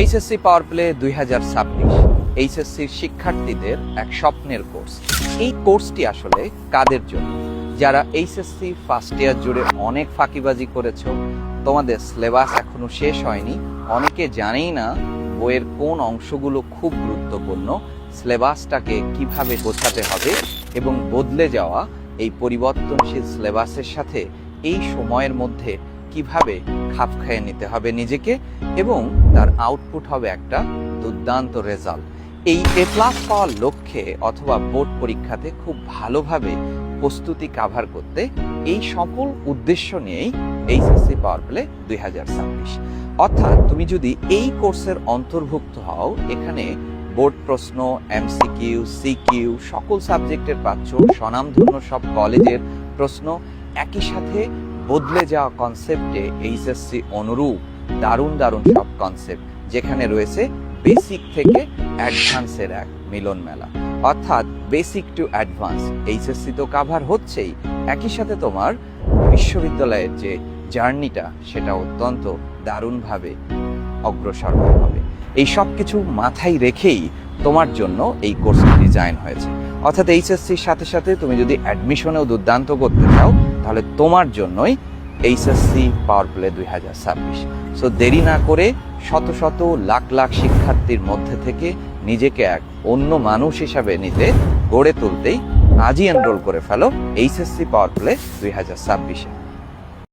HSC power play দুই হাজার ছাব্বিশ। এইচএসসির শিক্ষার্থীদের এক স্বপ্নের কোর্স এই কোর্সটি আসলে কাদের জন্য? যারা এইচএসসি ফার্স্ট ইয়ার জুড়ে অনেক ফাঁকিবাজি করেছ, তোমাদের সিলেবাস এখনও শেষ হয়নি, অনেকে জানেই না বইয়ের কোন অংশগুলো খুব গুরুত্বপূর্ণ সিলেবাসটাকে কীভাবে গোছাতে হবে এবং বদলে যাওয়া এই পরিবর্তনশীল সিলেবাসের সাথে এই সময়ের মধ্যে কীভাবে খাপ খাইয়ে নিতে হবে নিজেকে এবং তার আউটপুট হবে একটা দুর্দান্ত রেজাল্ট এই এ প্লাস পাওয়ার লক্ষ্যে অথবা বোর্ড পরীক্ষাতে খুব ভালোভাবে প্রস্তুতি কাভার করতে এই সকল উদ্দেশ্য নিয়েই এইচএসসি পাওয়ার প্লে দুই হাজার ছাব্বিশ। অর্থাৎ তুমি যদি এই কোর্সের অন্তর্ভুক্ত হও, এখানে বোর্ড প্রশ্ন এমসিকিউ সিকিউ সকল সাবজেক্টের পাচ্ছ, স্বনামধন্য সব কলেজের প্রশ্ন, একই সাথে বদলে যাওয়া কনসেপ্টে এইচএসসি অনুরূপ দারুণ দারুণ সব কনসেপ্ট যেখানে রয়েছে বেসিক থেকে অ্যাডভান্সের এক মিলন মেলা। অর্থাৎ বেসিক টু অ্যাডভান্স এইচএসসি তো কাভার হচ্ছেই। একই সাথে তোমার বিশ্ববিদ্যালয়ের যে জার্নিটা সেটা অত্যন্ত দারুণভাবে অগ্রসর হবে। এই সব কিছু মাথায় রেখেই তোমার জন্য এই কোর্সটি ডিজাইন হয়েছে। অর্থাৎ এইচএসসির সাথে সাথে তুমি যদি অ্যাডমিশনেও দুর্দান্ত করতে চাও, তাহলে তোমার জন্যই এইচএসসি পাওয়ার প্লে দুই হাজার ছাব্বিশ। সো দেরি না করে শত শত লাখ লাখ শিক্ষার্থীর মধ্যে থেকে নিজেকে এক অন্য মানুষ হিসাবে নিতে গড়ে তুলতেই আজই এনরোল করে ফেলো এইচএসসি পাওয়ার প্লে দুই হাজার ছাব্বিশে।